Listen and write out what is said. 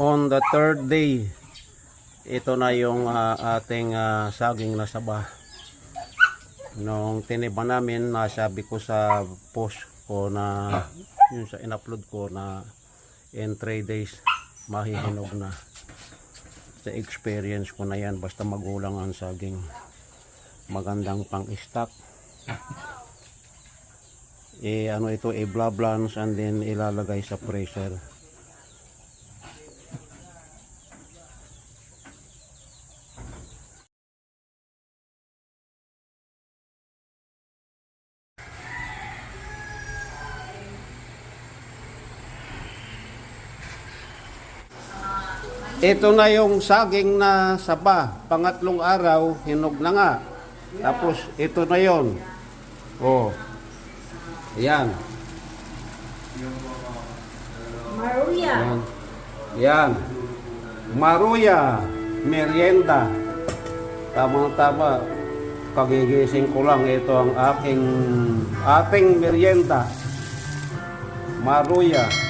on the third day ito na yung ah, ating ah, saging na saba. Nung tiniba namin nasabi ko sa post ko na yun sa in-upload ko na in 3 days mahihinog na. Sa experience ko na yan basta magulang ang saging. Magandang pang stock eh ano ito i-blablans and then ilalagay sa freezer Ito na yung saging na saba. Pangatlong araw, hinog na nga. Tapos, ito na yon. Oh. Yan. Maruya. Yan. Yan. Maruya. Merienda. Tama-tama. Kagigising ko lang. Ito ang aking ating merienda. Maruya.